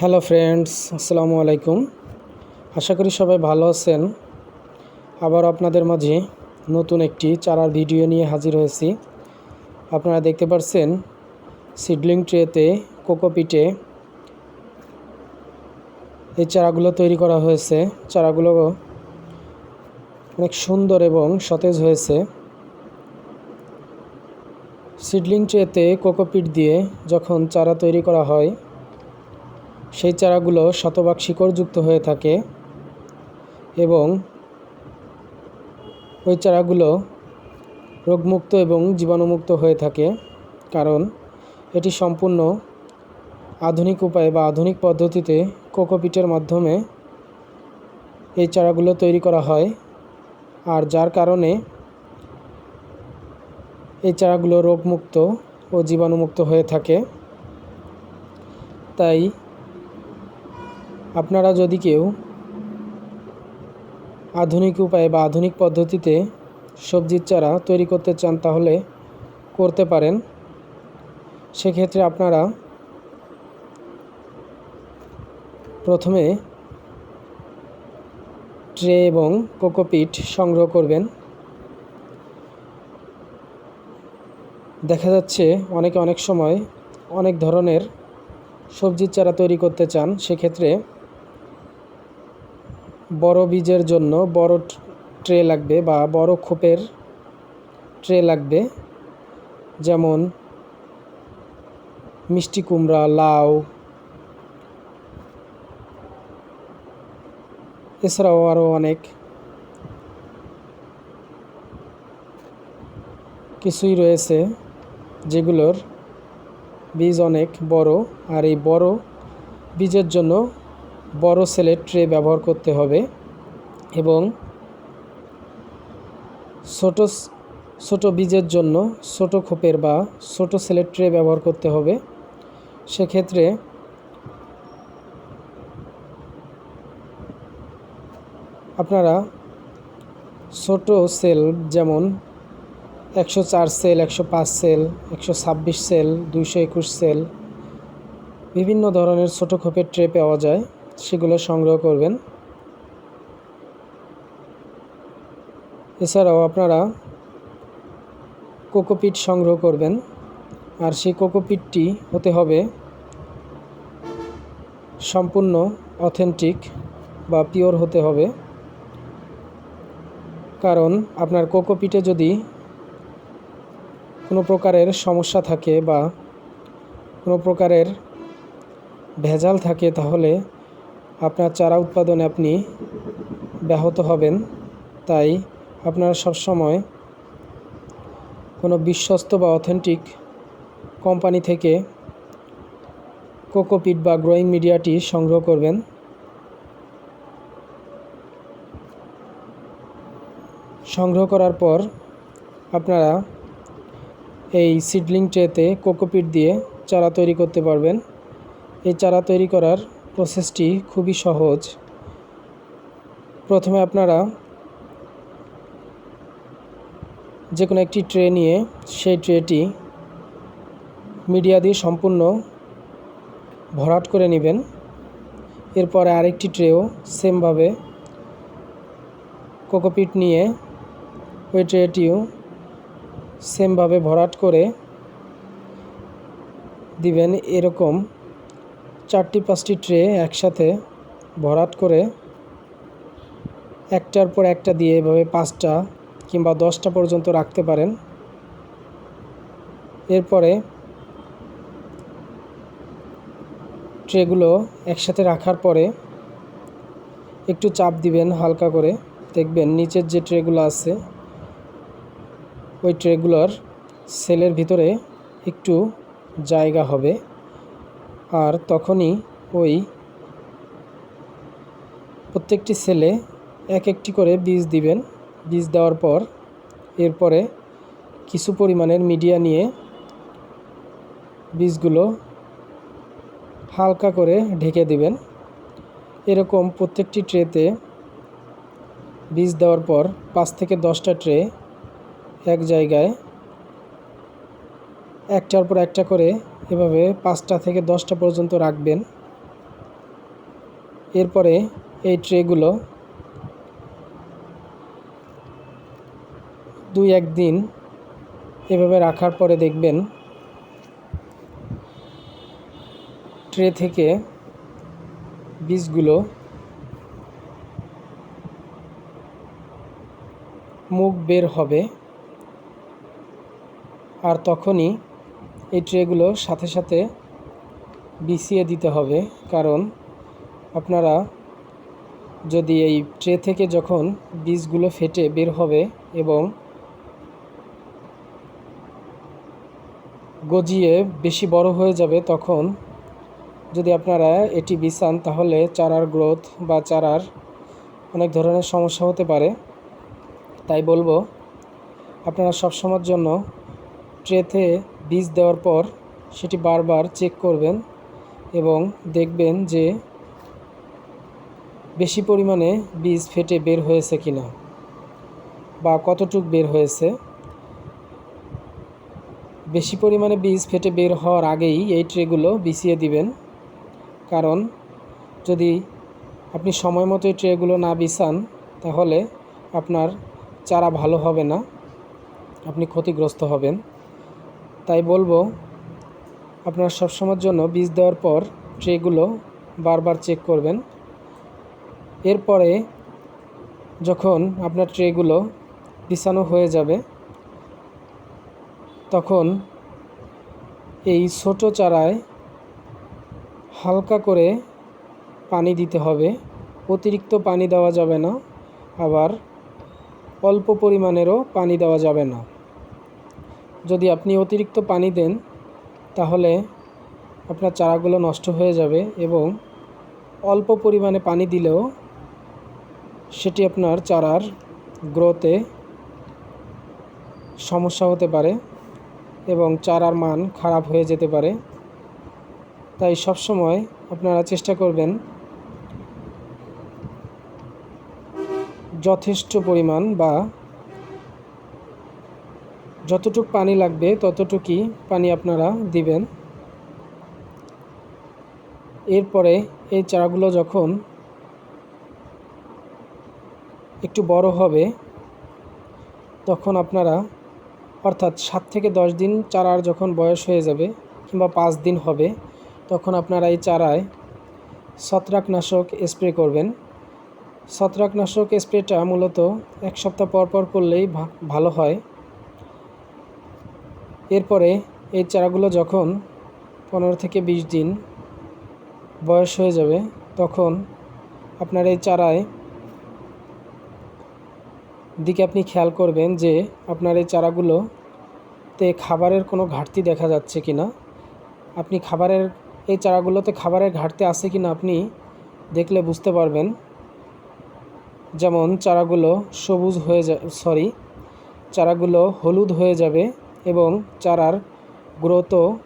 Hello friends, আসসালামু আলাইকুম। আশা করি সবাই ভালো আছেন। আবার আপনাদের মাঝে নতুন একটি চারার ভিডিও নিয়ে হাজির হয়েছি। আপনারা দেখতে পাচ্ছেন সিডলিং ট্রেতে কোকোপিটে এই চারাগুলো তৈরি করা হয়েছে। চারাগুলো অনেক সুন্দর এবং সতেজ হয়েছে। সিডলিং ট্রেতে কোকোপিট দিয়ে যখন চারা তৈরি করা হয় সেই চারাগুলো শতভাগ শিকড়যুক্ত হয়ে থাকে এবং ওই চারাগুলো রোগমুক্ত এবং জীবাণুমুক্ত হয়ে থাকে কারণ এটি সম্পূর্ণ আধুনিক উপায়ে বা আধুনিক পদ্ধতিতে কোকোপিটের মাধ্যমে এই চারাগুলো তৈরি করা হয় আর যার কারণে এই চারাগুলো রোগমুক্ত ও জীবাণুমুক্ত হয়ে থাকে। তাই আপনারা যদি কেউ আধুনিক উপায়ে বা আধুনিক পদ্ধতিতে সবজির চারা তৈরি করতে চান তাহলে করতে পারেন। সেক্ষেত্রে আপনারা প্রথমে ট্রে এবং কোকোপিট সংগ্রহ করবেন। দেখা যাচ্ছে অনেকে অনেক সময় অনেক ধরনের সবজির চারা তৈরি করতে চান, সেক্ষেত্রে বড় বীজের জন্য বড় ট্রে লাগবে বা বড় খোপের ট্রে লাগবে। যেমন মিষ্টি কুমড়া, লাউ। এছাড়াও আরও অনেক কিছুই রয়েছে যেগুলোর বীজ অনেক বড়। আর এই বড় বীজের জন্য বড় সেলের ট্রে ব্যবহার করতে হবে এবং ছোট ছোট বীজের জন্য ছোট খোপের বা ছোট সেলের ট্রে ব্যবহার করতে হবে। সেক্ষেত্রে আপনারা ছোট সেল যেমন একশো চার সেল, একশো পাঁচ সেল, একশো ছাব্বিশ সেল, দুইশো একুশ সেল, বিভিন্ন ধরনের ছোটো খোপের ট্রে পাওয়া যায়। সেগুলো সংগ্রহ করবেন। এছাড়াও আপনারা কোকোপিট সংগ্রহ করবেন। আর সেই কোকোপিটটি হতে হবে সম্পূর্ণ, অথেন্টিক বা পিওর হতে হবে। কারণ আপনার কোকোপিটে যদি কোনো প্রকারের সমস্যা থাকে বা কোনো প্রকারের ভেজাল থাকে তাহলে আপনার চারা উৎপাদনে আপনি ব্যাহত হবেন, তাই আপনারা সবসময় কোনো বিশ্বস্ত বা অথেন্টিক কোম্পানি থেকে কোকোপিট বা গ্রোয়িং মিডিয়াটি সংগ্রহ করবেন। সংগ্রহ করার পর আপনারা এই সিডলিং ট্রেতে কোকোপিট দিয়ে চারা তৈরি করতে পারবেন। এই চারা তৈরি করার প্রসেসটি খুবই সহজ। প্রথমে আপনারা যে কোনো একটি ট্রে নিয়ে সেই ট্রেটি মিডিয়া দিয়ে সম্পূর্ণ ভরাট করে নেবেন। এরপরে আরেকটি ট্রেও সেমভাবে কোকোপিট নিয়ে ওই ট্রেটিও সেমভাবে ভরাট করে দিবেন। এরকম চারটি, পাঁচটি ট্রে একসাথে ভরাট করে একটার পর একটা দিয়ে এভাবে পাঁচটা কিংবা দশটা পর্যন্ত রাখতে পারেন। এরপরে ট্রেগুলো একসাথে রাখার পরে একটু চাপ দিবেন হালকা করে। দেখবেন নিচের যে ট্রেগুলো আছে, ওই ট্রেগুলোর সেলের ভিতরে একটু জায়গা হবে। আর তখনই ওই প্রত্যেকটি সেলে এক একটি করে বীজ দিবেন। বীজ দেওয়ার পর এরপরে কিছু পরিমাণের মিডিয়া নিয়ে বীজগুলো হালকা করে ঢেকে দিবেন। এরকম প্রত্যেকটি ট্রেতে বীজ দেওয়ার পর পাঁচ থেকে দশটা ট্রে এক জায়গায় একটার পর একটা করে এভাবে পাঁচটা থেকে দশটা পর্যন্ত রাখবেন। এরপরে এই ট্রেগুলো দুই একদিন এভাবে রাখার পরে দেখবেন ট্রে থেকে বীজগুলো মুখ বের হবে। আর তখনই এই ট্রেগুলো সাথে সাথে বিছিয়ে দিতে হবে, কারণ আপনারা যদি এই ট্রে থেকে যখন বীজগুলো ফেটে বের হবে এবং গজিয়ে বেশি বড় হয়ে যাবে, তখন যদি আপনারা এটি বিছান, তাহলে চারার গ্রোথ বা চারার অনেক ধরনের সমস্যা হতে পারে। তাই বলব, আপনারা সবসময়ের জন্য ট্রেতে বীজ দেওয়ার পর সেটি বারবার চেক করবেন এবং দেখবেন যে বেশি পরিমাণে বীজ ফেটে বের হয়েছে কিনা বা কতটুক বের হয়েছে। বেশি পরিমাণে বীজ ফেটে বের হওয়ার আগেই এই ট্রেগুলো বিছিয়ে দিবেন। কারণ যদি আপনি সময় মতো এই ট্রেগুলো না বিছান তাহলে আপনার চারা ভালো হবে না, আপনি ক্ষতিগ্রস্ত হবেন। তাই বলব, আপনার সবসময়ের জন্য বীজ দেওয়ার পর ট্রেগুলো বারবার চেক করবেন। এরপরে যখন আপনার ট্রেগুলো বিছানো হয়ে যাবে, তখন এই ছোট চারায় হালকা করে পানি দিতে হবে। অতিরিক্ত পানি দেওয়া যাবে না, আবার অল্প পরিমাণেরও পানি দেওয়া যাবে না। যদি আপনি অতিরিক্ত পানি দেন, তাহলে আপনার চারাগুলো নষ্ট হয়ে যাবে এবং অল্প পরিমাণে পানি দিলেও সেটি আপনার চারার গ্রোথে সমস্যা হতে পারে এবং চারার মান খারাপ হয়ে যেতে পারে। তাই সবসময় আপনারা চেষ্টা করবেন যথেষ্ট পরিমাণ বা যতটুক পানি লাগবে, ততটুকুই পানি আপনারা দিবেন। এরপরে এই চারাগুলো যখন একটু বড় হবে, তখন আপনারা অর্থাৎ সাত থেকে দশ দিন চারার যখন বয়স হয়ে যাবে কিংবা পাঁচ দিন হবে, তখন আপনারা এই চারায় ছত্রাকনাশক স্প্রে করবেন। ছত্রাকনাশক স্প্রেটা মূলত এক সপ্তাহ পর পর করলেই ভালো হয়। এরপরে এই চারাগুলো যখন পনেরো থেকে বিশ দিন বয়স হয়ে যাবে, তখন আপনার এই চারায় দিকে আপনি খেয়াল করবেন যে আপনার এই চারাগুলোতে খাবারের কোনো ঘাটতি দেখা যাচ্ছে কি না। আপনি খাবারের, এই চারাগুলোতে খাবারের ঘাটতি আছে কি না আপনি দেখলে বুঝতে পারবেন। যেমন চারাগুলো সবুজ হয়ে যা সরি চারাগুলো হলুদ হয়ে যাবে এবং চারার গ্রোথও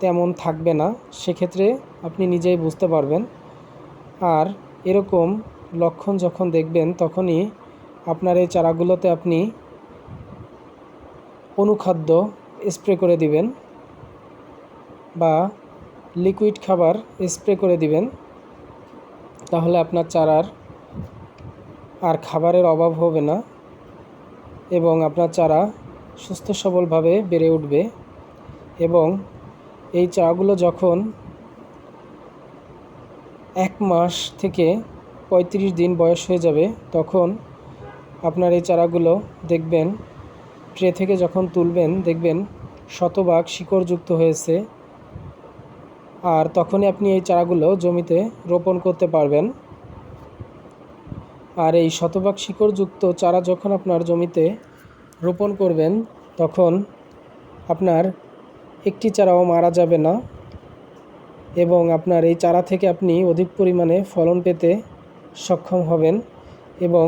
তেমন থাকবে না, সেক্ষেত্রে আপনি নিজেই বুঝতে পারবেন। আর এরকম লক্ষণ যখন দেখবেন, তখনই আপনার এই চারাগুলোতে আপনি অনুখাদ্য স্প্রে করে দিবেন বা লিকুইড খাবার স্প্রে করে দিবেন, তাহলে আপনার চারার আর খাবারের অভাব হবে না এবং আপনার চারা সুস্থ সবলভাবে বেড়ে উঠবে এবং এই চারাগুলো যখন এক মাস থেকে পঁয়ত্রিশ দিন বয়স হয়ে যাবে, তখন আপনার এই চারাগুলো দেখবেন, ট্রে থেকে যখন তুলবেন, দেখবেন শতভাগ শিকড়যুক্ত হয়েছে। আর তখনই আপনি এই চারাগুলো জমিতে রোপণ করতে পারবেন। আর এই শতভাগ শিকড়যুক্ত চারা যখন আপনার জমিতে রোপণ করবেন, তখন আপনার একটি চারাও মারা যাবে না এবং আপনার এই চারা থেকে আপনি অধিক পরিমাণে ফলন পেতে সক্ষম হবেন এবং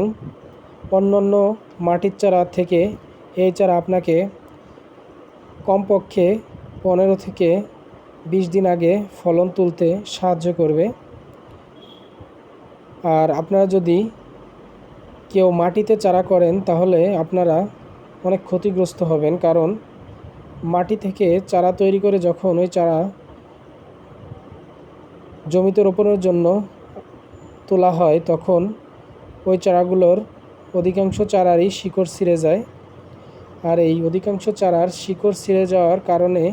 অন্যান্য মাটির চারা থেকে এই চারা আপনাকে কমপক্ষে পনেরো থেকে বিশ দিন আগে ফলন তুলতে সাহায্য করবে। আর আপনারা যদি কেউ মাটিতে চারা করেন, তাহলে আপনারা অনেক ক্ষতিগ্রস্ত হবেন, কারণ মাটি থেকে চারা তৈরি করে যখন ওই চারা জমিতে রোপণের জন্য তোলা হয়, তখন ওই চারাগুলোর অধিকাংশ চারারই শিকড় ছিঁড়ে যায়। আর এই অধিকাংশ চারার শিকড় ছিঁড়ে যাওয়ার কারণে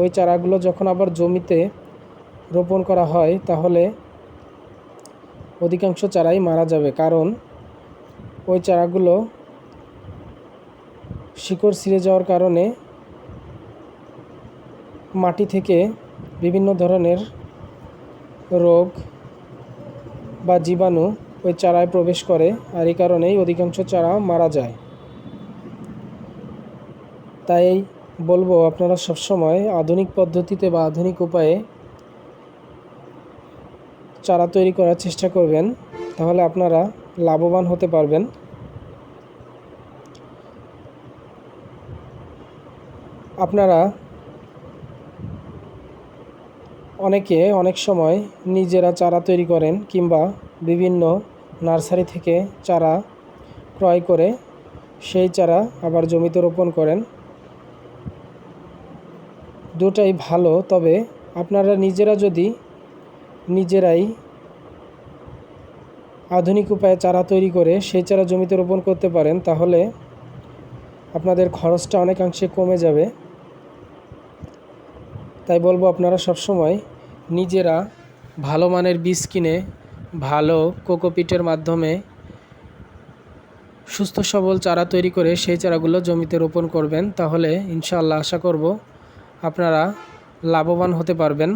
ওই চারাগুলো যখন আবার জমিতে রোপণ করা হয়, তাহলে অধিকাংশ চারাই মারা যাবে, কারণ ওই চারাগুলো শিকড় ছিঁড়ে যাওয়ার কারণে মাটি থেকে বিভিন্ন ধরনের রোগ বা জীবাণু ওই চারায় প্রবেশ করে আর এই কারণেই অধিকাংশ চারা মারা যায়। তাই বলব আপনারা সবসময় আধুনিক পদ্ধতিতে বা আধুনিক উপায়ে চারা তৈরি করার চেষ্টা করবেন, তাহলে আপনারা লাভবান হতে পারবেন। আপনারা অনেকে অনেক সময় নিজেরা চারা তৈরি করেন কিংবা বিভিন্ন নার্সারি থেকে চারা ক্রয় করে সেই চারা আবার জমিতে রোপণ করেন। দুটাই ভালো, তবে আপনারা নিজেরা যদি নিজেরাই আধুনিক উপায়ে চারা তৈরি করে সেই চারা জমিতে রোপণ করতে পারেন, তাহলে আপনাদের খরচটা অনেকাংশে কমে যাবে। তাই বলব আপনারা সবসময় নিজেরা ভালো মানের বীজ কিনে ভালো কোকোপিটের মাধ্যমে সুস্থ সবল চারা তৈরি করে সেই চারাগুলো জমিতে রোপণ করবেন, তাহলে ইনশাআল্লাহ আশা করব আপনারা লাভবান হতে পারবেন।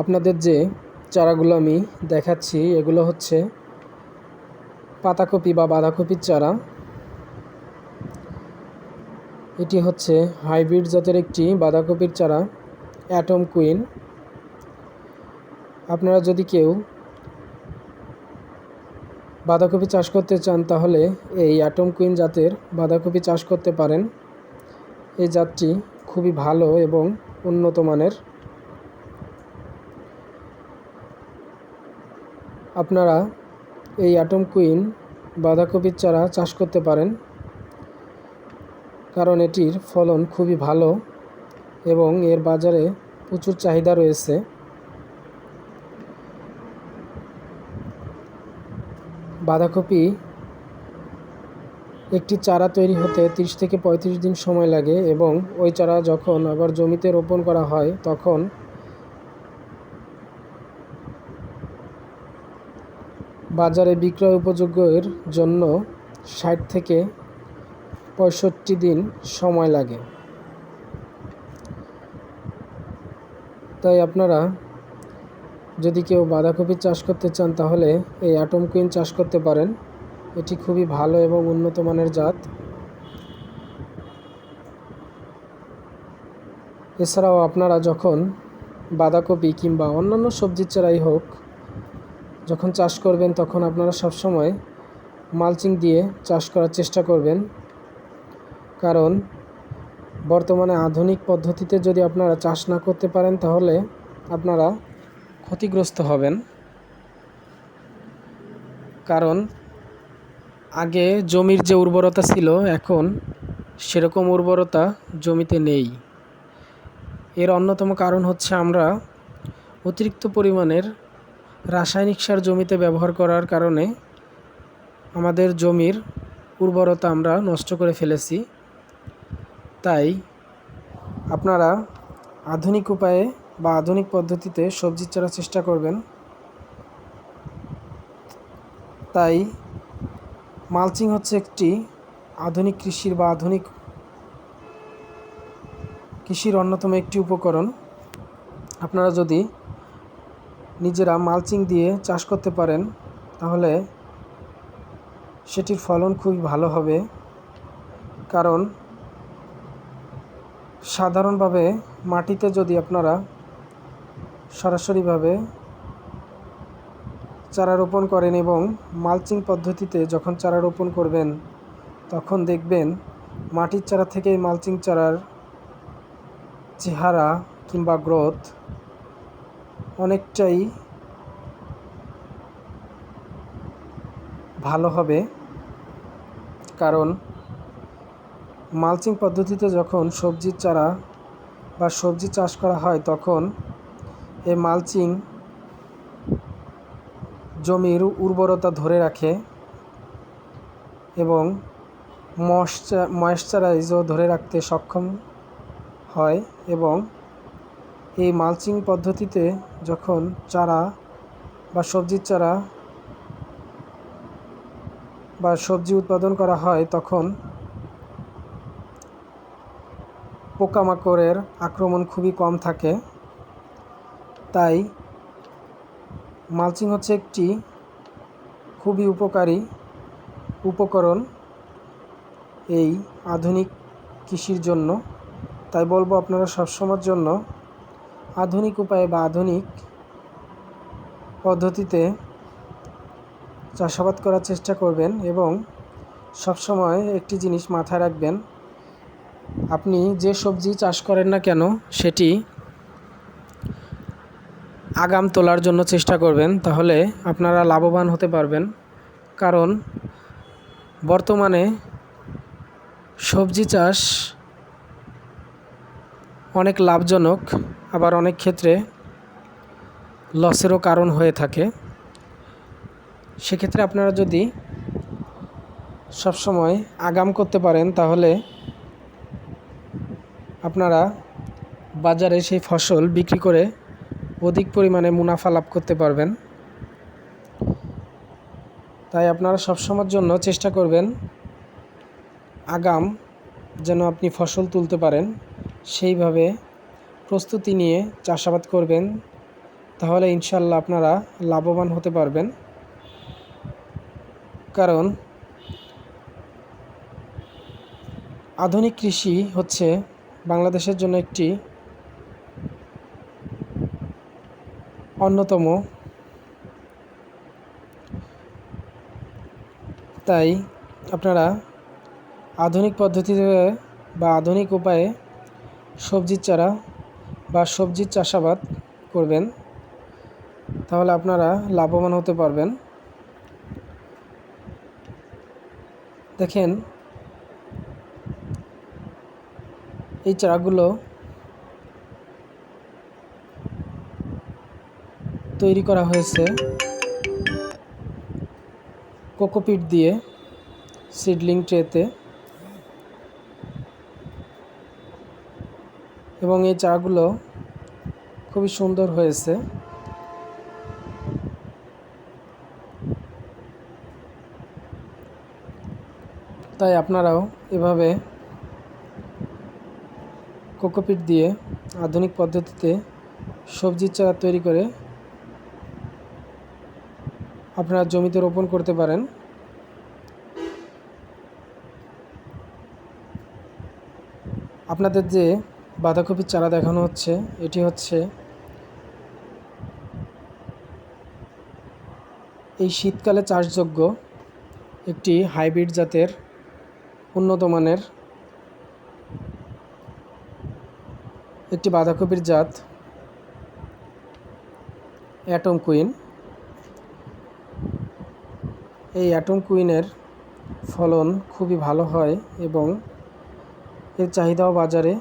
আপনাদের যে চারাগুলো আমি দেখাচ্ছি, এগুলো হচ্ছে পাতাকপি বা বাঁধাকপির চারা। এটি হচ্ছে হাইব্রিড জাতের একটি বাঁধাকপির চারা, অ্যাটম কুইন। আপনারা যদি কেউ বাঁধাকপি চাষ করতে চান, তাহলে এই অ্যাটম কুইন জাতের বাঁধাকপি চাষ করতে পারেন। এই জাতটি খুবই ভালো এবং উন্নত মানের। আপনারা এই অ্যাটম কুইন বাঁধাকপির চারা চাষ করতে পারেন। কারণ এটির ফলন খুবই ভালো এবং এর বাজারে প্রচুর চাহিদা রয়েছে। বাঁধাকপি একটি চারা তৈরি হতে তিরিশ থেকে পঁয়ত্রিশ দিন সময় লাগে এবং ওই চারা যখন আবার জমিতে রোপণ করা হয়, তখন বাজারে বিক্রয় উপযোগ্যের জন্য ষাট থেকে পঁয়ষট্টি দিন সময় লাগে। তাই আপনারা যদি কেউ বাঁধাকপি চাষ করতে চান, তাহলে এই অ্যাটম কুইন চাষ করতে পারেন। এটি খুবই ভালো এবং উন্নত মানের জাত। এছাড়াও আপনারা যখন বাঁধাকপি কিংবা অন্যান্য সবজির চারাই হোক যখন চাষ করবেন, তখন আপনারা সবসময় মালচিং দিয়ে চাষ করার চেষ্টা করবেন। কারণ বর্তমানে আধুনিক পদ্ধতিতে যদি আপনারা চাষ না করতে পারেন, তাহলে আপনারা ক্ষতিগ্রস্ত হবেন। কারণ আগে জমির যে উর্বরতা ছিল, এখন সেরকম উর্বরতা জমিতে নেই। এর অন্যতম কারণ হচ্ছে আমরা অতিরিক্ত পরিমাণের রাসায়নিক সার জমিতে ব্যবহার করার কারণে আমাদের জমির উর্বরতা আমরা নষ্ট করে ফেলেছি। তাই আপনারা আধুনিক উপায়ে বা আধুনিক পদ্ধতিতে সবজি চারা চেষ্টা করবেন। তাই মালচিং হচ্ছে একটি আধুনিক কৃষির বা আধুনিক কৃষির অন্যতম একটি উপকরণ। আপনারা যদি নিজেরা মালচিং দিয়ে চাষ করতে পারেন, তাহলে সেটির ফলন খুবই ভালো হবে। কারণ সাধারণভাবে মাটিতে যদি আপনারা সরাসরিভাবে চারা রোপণ করেন এবং মালচিং পদ্ধতিতে যখন চারা রোপণ করবেন, তখন দেখবেন মাটির চারা থেকে মালচিং চারার চেহারা কিংবা গ্রোথ অনেকটাই ভালো হবে। কারণ মালচিং পদ্ধতিতে যখন সবজির চারা বা সবজি চাষ করা হয়, তখন এই মালচিং জমির উর্বরতা ধরে রাখে এবং ময়শ্চার ময়েশ্চারাইজও ধরে রাখতে সক্ষম হয় এবং এই মালচিং পদ্ধতিতে যখন চারা বা সবজির চারা বা সবজি উৎপাদন করা হয়, তখন পোকামাকড়ের আক্রমণ খুবই কম থাকে। তাই মালচিং হচ্ছে একটি খুবই উপকারী উপকরণ এই আধুনিক কৃষির জন্য। তাই বলব আপনারা সবসময়ের জন্য আধুনিক উপায়ে বা আধুনিক পদ্ধতিতে চাষাবাদ করার চেষ্টা করবেন এবং সবসময় একটি জিনিস মাথায় রাখবেন। আপনি যে সবজি চাষ করেন না কেন, সেটি আগাম তোলার জন্য চেষ্টা করবেন, তাহলে আপনারা লাভবান হতে পারবেন। কারণ বর্তমানে সবজি চাষ অনেক লাভজনক, আবার অনেক ক্ষেত্রে লসেরও কারণ হয়ে থাকে। সেক্ষেত্রে আপনারা যদি সবসময় আগাম করতে পারেন, তাহলে আপনারা বাজারে সেই ফসল বিক্রি করে অধিক পরিমাণে মুনাফা লাভ করতে পারবেন। তাই আপনারা সবসময়ের জন্য চেষ্টা করবেন, আগাম যেন আপনি ফসল তুলতে পারেন। সেইভাবে প্রস্তুতি নিয়ে চাষাবাদ করবেন, তাহলে ইনশাল্লাহ আপনারা লাভবান হতে পারবেন। কারণ আধুনিক কৃষি হচ্ছে বাংলাদেশের জন্য একটি অন্যতম। তাই আপনারা আধুনিক পদ্ধতিতে বা আধুনিক উপায়ে সবজির চারা বা সবজির চাষাবাদ করবেন, তাহলে আপনারা লাভবান হতে পারবেন। দেখেন এই চারাগুলো তৈরি করা হয়েছে। কোকোপিট দিয়ে সিডলিং ট্রেতে। এবং এই চারাগুলো খুবই সুন্দর হয়েছে। তাই আপনারাও এভাবে কোকোপিট দিয়ে আধুনিক পদ্ধতিতে সবজির চারা তৈরি করে আপনারা জমিতে রোপণ করতে পারেন। আপনাদের যে বাঁধাকপির চারা দেখানো হচ্ছে, এটি হচ্ছে এই শীতকালে চাষযোগ্য একটি হাইব্রিড জাতের উন্নত মানের একটি বাঁধাকপির জাত অ্যাটম কুইন। এই অ্যাটম কুইনের ফলন খুবই ভালো হয় এবং এর চাহিদাও বাজারে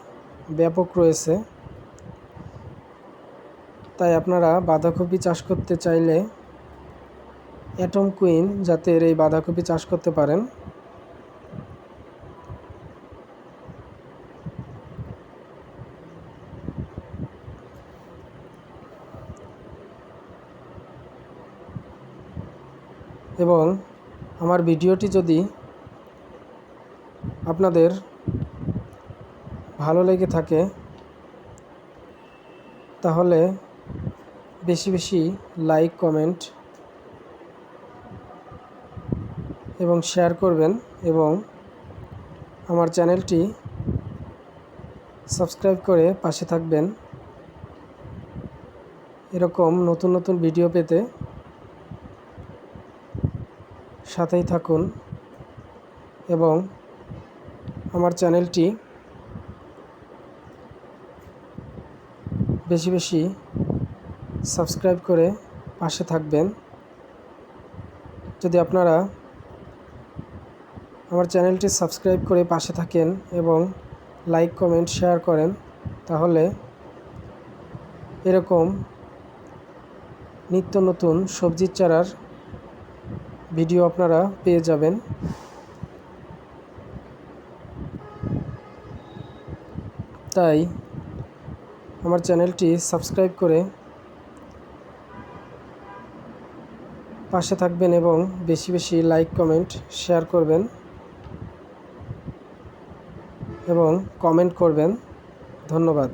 ব্যাপক রয়েছে। তাই আপনারা বাঁধাকপি চাষ করতে চাইলে অ্যাটম কুইন জাতের এই বাঁধাকপি চাষ করতে পারেন এবং আমার ভিডিওটি যদি আপনাদের ভালো লেগে থাকে, তাহলে বেশি বেশি লাইক, কমেন্ট এবং শেয়ার করবেন এবং আমার চ্যানেলটি সাবস্ক্রাইব করে পাশে থাকবেন। এরকম নতুন নতুন ভিডিও পেতে সাথেই থাকুন এবং আমার চ্যানেলটি বেশি বেশি সাবস্ক্রাইব করে পাশে থাকবেন। যদি আপনারা আমার চ্যানেলটি সাবস্ক্রাইব করে পাশে থাকেন এবং লাইক, কমেন্ট, শেয়ার করেন, তাহলে এরকম নিত্য নতুন সবজির চারার ভিডিও আপনারা পেয়ে যাবেন। তাই আমার চ্যানেলটি সাবস্ক্রাইব করে পাশে থাকবেন এবং বেশি বেশি লাইক, কমেন্ট, শেয়ার করবেন এবং কমেন্ট করবেন। ধন্যবাদ।